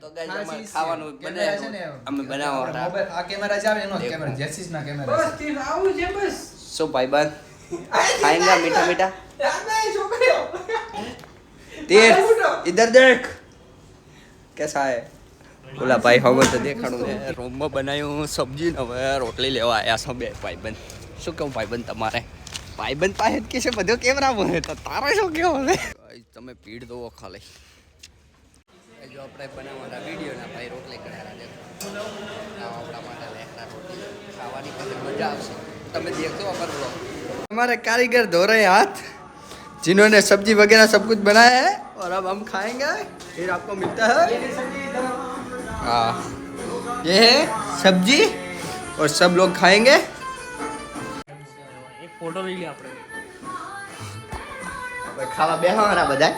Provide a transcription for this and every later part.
તો ગાઈસ અમારે ખાવાનું બને અમે બનાવવા વાળા. આ કેમેરા જે આવે એનો કેમેરા જેસીસ ના કેમેરા બસ તીર આવું છે બસ. સો ભાઈ બન? ખાएंगा મીઠા મીઠા. તે ઇધર દેખ. કેસા હે? ઓલા ભાઈ હવે તો દેખાડું છે. રૂમમાં બનાવ્યું સબ્જી ને હવે રોટલી લેવા આવ્યા છો બે ભાઈ ભાઈબંધ. શું કેવું ભાઈ ભાઈબંધ તમારે? ભાઈ ભાઈબંધ પાસે જ કે છે બધો કેમેરા બોલે તો તારે શું કેવો છે તમે પીડ દો ખાલી. જો આપણે બનાવવાના વિડીયો ના ભાઈ રોટલી કરારા દેખો આ આપણા માટે લેખના રોટલી ખાવાની પછી મજા આવશે તમે देखो अगर ब्लॉग हमारे कारीगर धो रहे हैं हाथ जिन्होंने सब्जी वगैरह सब कुछ बनाया है और अब हम खाएंगे फिर आपको मिलता है हाँ ये है सब्जी और सब लोग खाएंगे એક ફોટો લઈ લે આપણે ખાવા બેહવાના બધા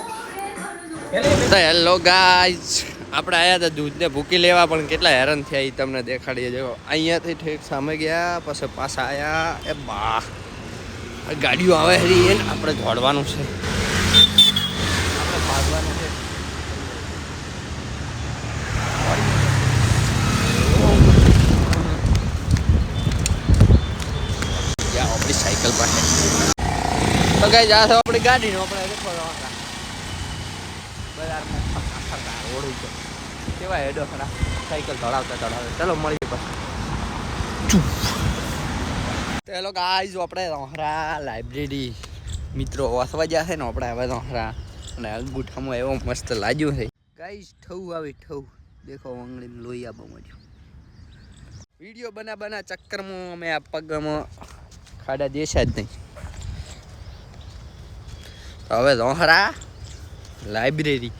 તો હેલો ગાઈઝ આપણે આયા હતા દૂધને ભૂકી લેવા, પણ કેટલા હેરાન થયા એ તમને દેખાડીએ. જો, અહીંયાથી ઠેક સામે ગયા, પછી પાછા આવ્યા એ બા ગાડીઓ આવે હરી એને. આપણે દોડવાનું છે. આપણે આપણી સાયકલ પાસે. તો કઈ જા આપણી ગાડીનો આપણે દેખો બજારમાં હેડો ખરા સાયકલ ધડાવતા ધડાવતા ચલો મળીએ પછી તો આપણે રોહરા લાઇબ્રેરી મિત્રો વાંચવા જ્યાં છે ને આપણે હવે રોહરા અને અંગૂઠામાં એવો મસ્ત લાગ્યું છે. ગાઈસ ઠવું આવી ઠવું દેખો આંગળીમાં લોહી આપવા માંડ્યું. વીડિયો બના બના ચક્કરમાં અમે આ પગમાં ખાડા દેશા જ નહીં. હવે રોહરા લાઇબ્રેરી.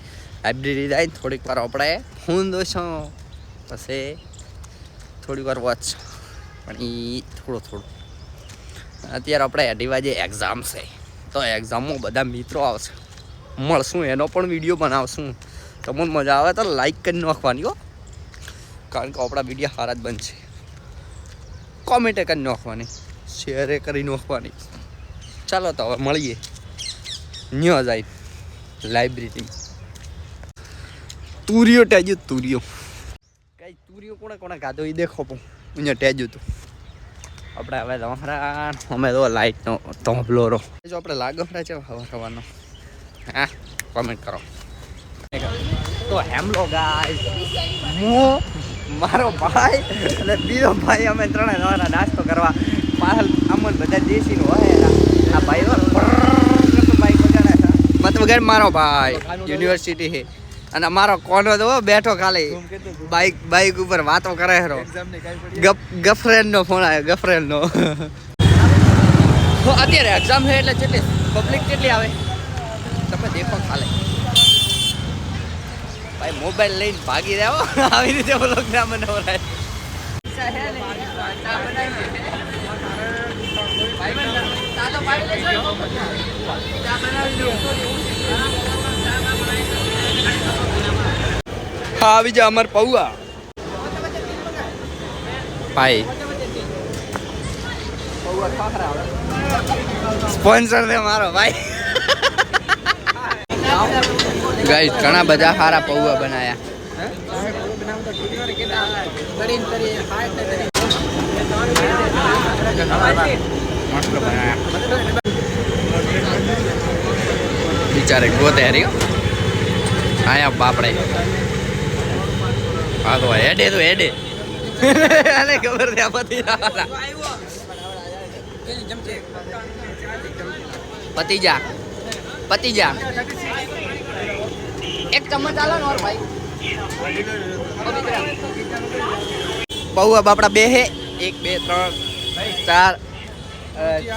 લાઇબ્રેરી જાય થોડીક વાર આપણે ફોન દોશો પછી થોડીક વાર વોચ પણ એ થોડો થોડો. અત્યારે આપણે અઢી વાગે એક્ઝામ છે. તો એક્ઝામમાં બધા મિત્રો આવશે. મળશું, એનો પણ વીડિયો બનાવશું. તમને મજા આવે તો લાઈક કરી નાખવાની હો. કારણ કે આપણા વીડિયો હારા જ બનશે. કોમેન્ટે કરી નાખવાની. શેરે કરી નાખવાની. ચાલો તો હવે મળીએ. ન્યો જાય. લાઇબ્રેરી તુરિયો ટેજુ તુરિયો. કઈ તુરિયો કોણે કોણે ખાધો એ દેખો પણ. અહીંયા ટેજુ તું. આપણે હવે તમારા અમે તો લાઈટનો તોંભલો રો જો આપણે લાગો રહે છે હવા હવાનો હા કોમેન્ટ કરો. તો હેમલો ગાય હું મારો ભાઈ અને બીજો ભાઈ અમે ત્રણે તમારા નાસ્તો કરવા. પાછળ અમન બધા દેશીનું હોય આ ભાઈ વગાડ મારો ભાઈ યુનિવર્સિટી છે અને મારો કોનો તો બેઠો ખાલી. બાઈક બાઈક ઉપર વાતો કરે હરો. ગફ્રેન્ડ નો ફોન આવ્યો ગફ્રેન્ડ નો અત્યારે એક્ઝામ છે એટલે કેટલી પબ્લિક કેટલી આવે? તમે દેખો ખાલી. ભાઈ મોબાઈલ લઈને ભાગી રહ્યો આવી રીતે બ્લોગ ના બનાવરાય હા આવી જા અમાર પૌવા. ભાઈ. સ્પોન્સર છે મારો ભાઈ. ગાઈસ ઘણા બધા સારા પૌવા બનાયા. બિચારે ગોતે હરી આયા બાપડે. હા તો હેડે તો હેડે. આને ખબર છે પતિ પતિજા પતિજા એક ચમચ આલો ને ઓર ભાઈ. પૌવા બાપડા બે હે. એક બે ત્રણ ચાર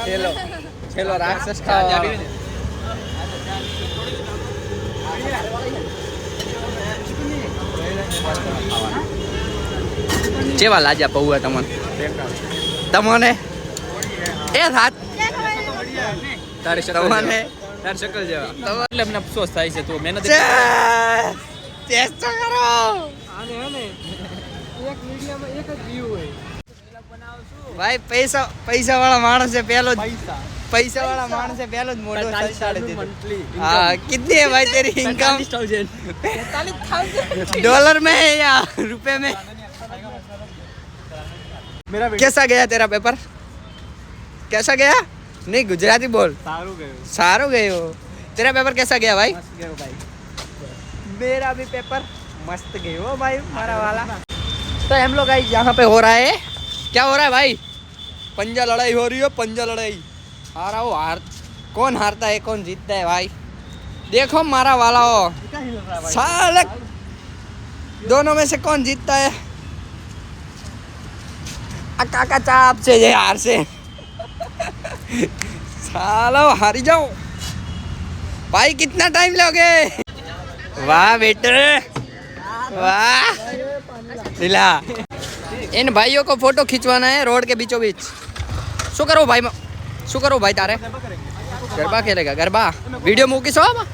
છેલ્લો છેલ્લો રાક્ષસ ખાવા. કેવા લાગ્યા પૌવા તમને? તમને? એ થાત. તારી તમને? તારી શકલ જેવા. એટલે અમને અફસોસ થાય છે તું મહેનત ટેસ્ટ તો કરો! આને હે ને એક મીડિયામાં એક જ વ્યૂ હોય. ભાઈ પૈસા પૈસા વાળા માણસ છે પેલો પૈસા. પૈસા વાળા માણસે પેલો જ મોટો पैंतालीस સંતાડી हजार દીધો monthly हाँ कितनी है भाई तेरी इनकम पैंतालीस थाउजेंड डॉलर में है या रुपए में मेरा कैसा गया तेरा पेपर कैसा गया नहीं गुजराती बोल सारू गयो सारो गयो तेरा पेपर कैसा गया भाई मस्त गयो भाई मेरा भी पेपर मस्त गई हो भाई हमारा वाला तो हम लोग गाइस यहाँ पे हो रहा है क्या हो रहा है भाई पंजा लड़ाई हो रही है पंजा लड़ाई हारा हो हार कौन हारता है कौन जीतता है भाई देखो मारा वाला हो साल दोनों में से कौन जीतता है काका चाप से ये हार से सालो हारी जाओ भाई कितना टाइम लोगे वाह बेटे वाह इन भाइयों को फ़ोटो खिंचवाना है रोड के बीचों बीच शो करो भाई શું કરું ભાઈ તારે ગરબા ખેલેગા ગરબા વિડીયો મૂકીશો આમાં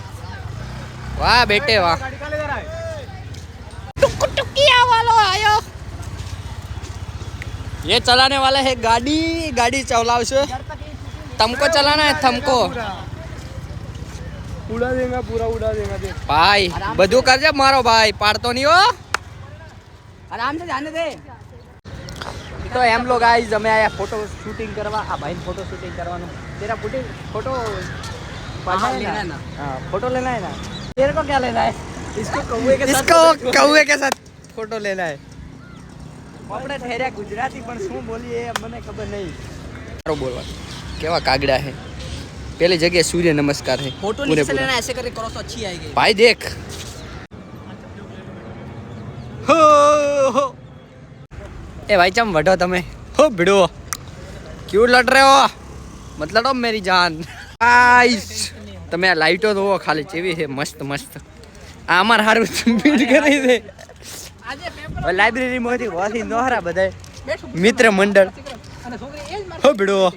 વાહ બેટે વાહ गाड़ी का ले जा रहा है टुक टुकिया वाला आयो ये चलाने वाला है गाड़ी गाड़ी चलाव से तुमको चलाना है तुमको उड़ा देगा पूरा उड़ा देगा देख ભાઈ બધું કરજે મારો ભાઈ પાડતો નહીં હો आराम से जाने दे તો એમ લોગ આઈઝ અમે આયા ફોટો શૂટિંગ કરવા આ ભાઈ ફોટો શૂટિંગ કરવાનું તેરા ફોટો ફોટો हाँ, लेना है ना। हाँ फोटो लेना है ना तेरे को क्या लेना है इसको कौवे के साथ इसको कौवे के साथ फोटो लेना है આપણે ઠેર્યા ગુજરાતી પણ શું બોલીએ એ મને ખબર નહીં સારું બોલવાનું કેવા કાગડા હે પેલી જગ્યાએ સૂર્ય નમસ્કાર હે फोटो नीचे से लेना ऐसे करके करो तो अच्छी आएगी भाई देख એ ભાઈ ચમ વઢો તમે? હો, ભીડો. ક્યુ લટ રહ્યો? મત ઓ મેરી જાન. ગાઈસ તમે આ લાઈટો જોવો ખાલી જેવી છે, મસ્ત મસ્ત. આ અમાર હારું ભીડ કરી છે. લાઇબ્રેરી માંથી હોથી નોહરા બધાય. મિત્ર મંડળ. હો, ભીડો.